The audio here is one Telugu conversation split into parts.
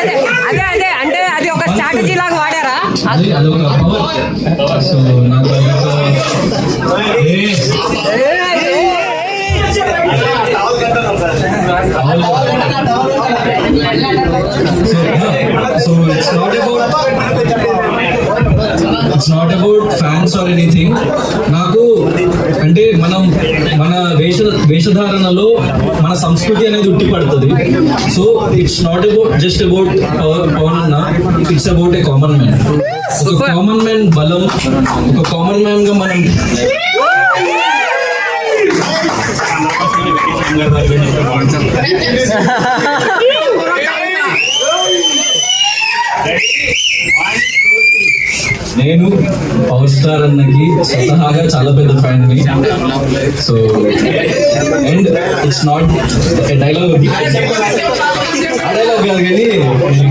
అదే అదే అదే అంటే అది ఒక స్ట్రాటజీ లాగా వాడారా? అది అదొక పవర్ సో నాకు so it's not about it's not about fans or anything నాకు అంటే మనం మన వేష వేషధారణలో మన సంస్కృతి అనేది ఉట్టిపడుతుంది. So it's not about just about Pawan అన్న it's about a common man ఒక కామన్ మ్యాన్ బలం ఒక కామన్ మ్యాన్గా మనం నేను పవర్ స్టార్ అన్నకి స్వతహాగా చాలా పెద్ద ఫ్యాన్ని. So and it's not dialogue dialogue కాదు కానీ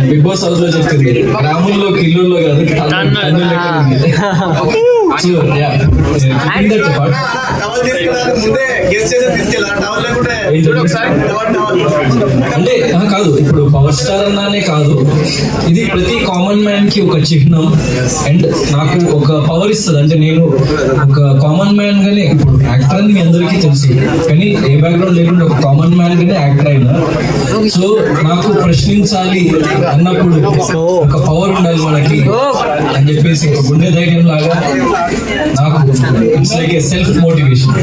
బిగ్ బాస్ హౌస్లో చెప్తుంది గ్రామంలో కిల్లూరులో కాదు అంటే కాదు. ఇప్పుడు పవర్ స్టార్ అన్నానే కాదు. ఇది ప్రతి కామన్ మ్యాన్కి ఒక చిహ్నం. అండ్ నాకు ఒక పవర్ ఇస్తుంది. అంటే నేను ఒక కామన్ మ్యాన్ గానే ఇప్పుడు యాక్టర్ అని మీ అందరికీ తెలుసు. కానీ ఏ బ్యాక్గ్రౌండ్ లేకుండా ఒక కామన్ మ్యాన్ గానే యాక్టర్ అయినా. సో నాకు ప్రశ్నించాలి అన్నప్పుడు ఒక పవర్ ఉండాలి మనకి అని చెప్పేసి ఒక గుండె ధైర్యం లాగా నాకు it's like a self motivation